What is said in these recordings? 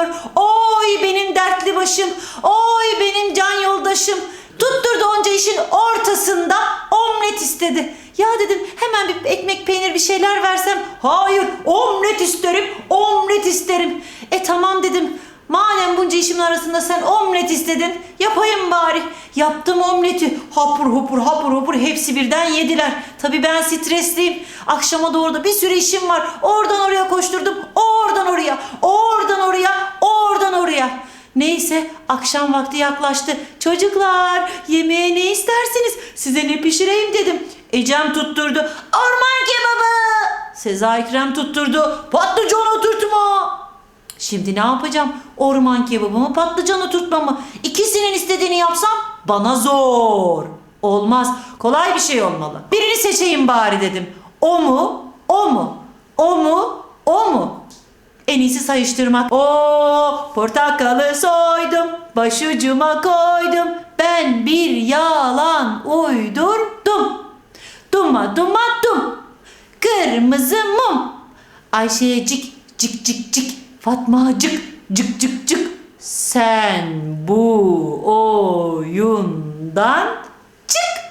istemiyor. Oy benim dertli başım. Oy benim can yoldaşım. Tutturdu onca işin ortasında omlet istedi. Ya dedim hemen bir ekmek peynir bir şeyler versem. Hayır omlet isterim, omlet isterim. E tamam dedim. Madem bunca işimin arasında sen omlet istedin, yapayım bari. Yaptım omleti. Hapur hupur hapur hupur hepsi birden yediler. Tabii ben stresliyim. Akşama doğru da bir sürü işim var. Oradan oraya koşturdum. Oradan oraya, oradan oraya, oradan oraya. Neyse akşam vakti yaklaştı. Çocuklar yemeğe ne istersiniz? Size ne pişireyim dedim. Ecem tutturdu. Orman kebabı. Seza Ekrem tutturdu. Patlıcan oturtma. Şimdi ne yapacağım? Orman kebabı mı patlıcan? İkisinin istediğini yapsam bana zor. Olmaz. Kolay bir şey olmalı. Birini seçeyim bari dedim. O mu? O mu? O mu? O mu? En iyisi sayıştırmak. O portakalı soydum, başucuma koydum. Ben bir yalan uydurdum. Duma duma dum. Kırmızı mum. Ayşecik cik cik cik. Fatmacık cık cık cık. Sen bu oyundan çık.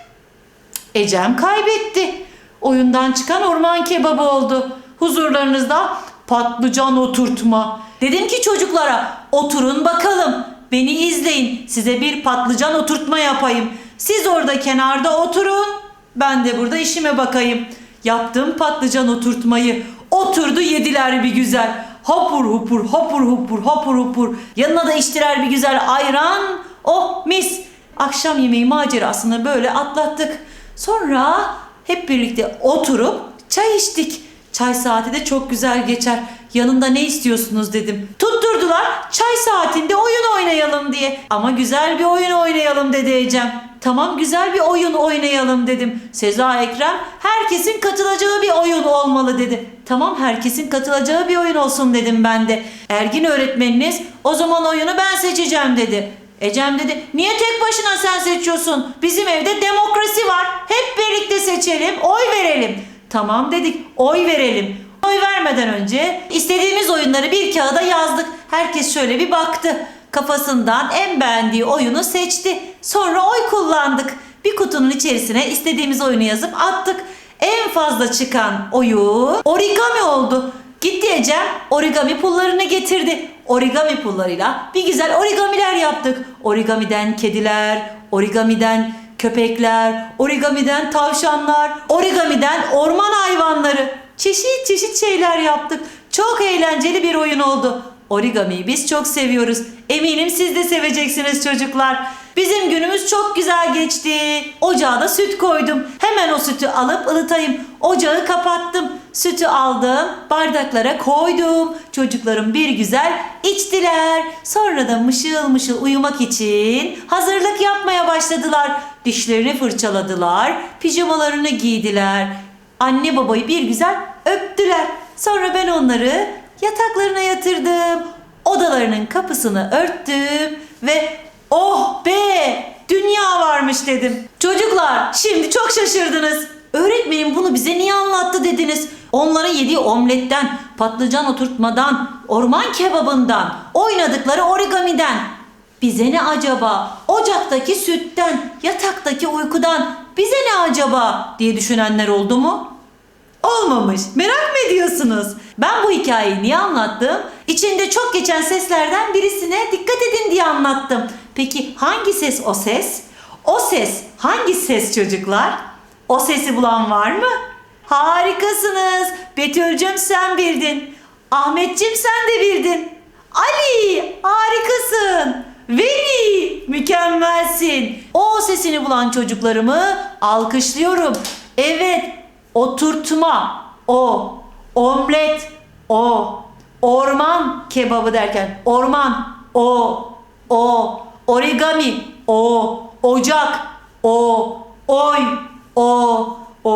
Ecem kaybetti. Oyundan çıkan orman kebabı oldu. Huzurlarınızda patlıcan oturtma. Dedim ki çocuklara oturun bakalım. Beni izleyin. Size bir patlıcan oturtma yapayım. Siz orada kenarda oturun. Ben de burada işime bakayım. Yaptım patlıcan oturtmayı. Oturdu yediler bir güzel. Hapur hupur hapur hupur hapur hupur. Yanına da içtiler bir güzel ayran. Oh mis. Akşam yemeği macerasını böyle atlattık. Sonra hep birlikte oturup çay içtik. Çay saati de çok güzel geçer. Yanında ne istiyorsunuz dedim. Tutturdular çay saatinde oyun oynayalım diye. Ama güzel bir oyun oynayalım dedi Ecem. Tamam güzel bir oyun oynayalım dedim. Seza Ekrem herkesin katılacağı bir oyun olmalı dedi. Tamam herkesin katılacağı bir oyun olsun dedim ben de. Ergin öğretmeniniz o zaman oyunu ben seçeceğim dedi. Ecem dedi niye tek başına sen seçiyorsun? Bizim evde demokrasi var. Hep birlikte seçelim, oy verelim. Tamam dedik, oy verelim. Oy vermeden önce istediğimiz oyunları bir kağıda yazdık. Herkes şöyle bir baktı. Kafasından en beğendiği oyunu seçti. Sonra oy kullandık. Bir kutunun içerisine istediğimiz oyunu yazıp attık. En fazla çıkan oyun origami oldu. Gitti Ecem origami pullarını getirdi. Origami pullarıyla bir güzel origamiler yaptık. Origamiden kediler, origamiden köpekler, origamiden tavşanlar, origamiden orman hayvanları. Çeşit çeşit şeyler yaptık. Çok eğlenceli bir oyun oldu. Origamiyi biz çok seviyoruz. Eminim siz de seveceksiniz çocuklar. Bizim günümüz çok güzel geçti. Ocağa da süt koydum. Hemen o sütü alıp ılıtayım. Ocağı kapattım. Sütü aldım, bardaklara koydum. Çocuklarım bir güzel içtiler. Sonra da mışıl mışıl uyumak için hazırlık yapmaya başladılar. Dişlerini fırçaladılar, pijamalarını giydiler. Anne babayı bir güzel öptüler. Sonra ben onları yataklarına yatırdım. Odalarının kapısını örttüm ve oh be dünya varmış dedim. Çocuklar şimdi çok şaşırdınız. Öğretmenim bunu bize niye anlattı dediniz. Onlara yediği omletten, patlıcan oturtmadan, orman kebabından, oynadıkları origamiden. Bize ne acaba? Ocaktaki sütten, yataktaki uykudan bize ne acaba diye düşünenler oldu mu? Olmamış. Merak mı ediyorsunuz? Ben bu hikayeyi niye anlattım? İçinde çok geçen seslerden birisine dikkat edin diye anlattım. Peki hangi ses o ses? O ses hangi ses çocuklar? O sesi bulan var mı? Harikasınız. Betül'cüm sen bildin. Ahmet'cim sen de bildin. Ali harikasın. Veli mükemmelsin. O sesini bulan çocuklarımı alkışlıyorum. Evet oturtma o omlet o. Orman kebabı derken orman o. O. Origami o. Ocak o. Oy o. O.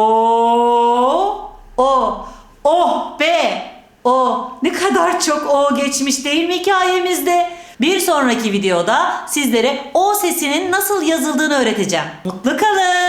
O. Oh be o. Ne kadar çok o geçmiş değil mi hikayemizde? Bir sonraki videoda sizlere o sesinin nasıl yazıldığını öğreteceğim. Mutlu kalın.